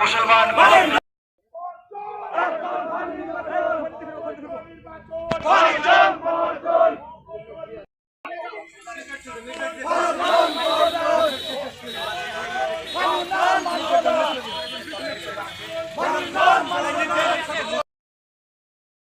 মুসলমান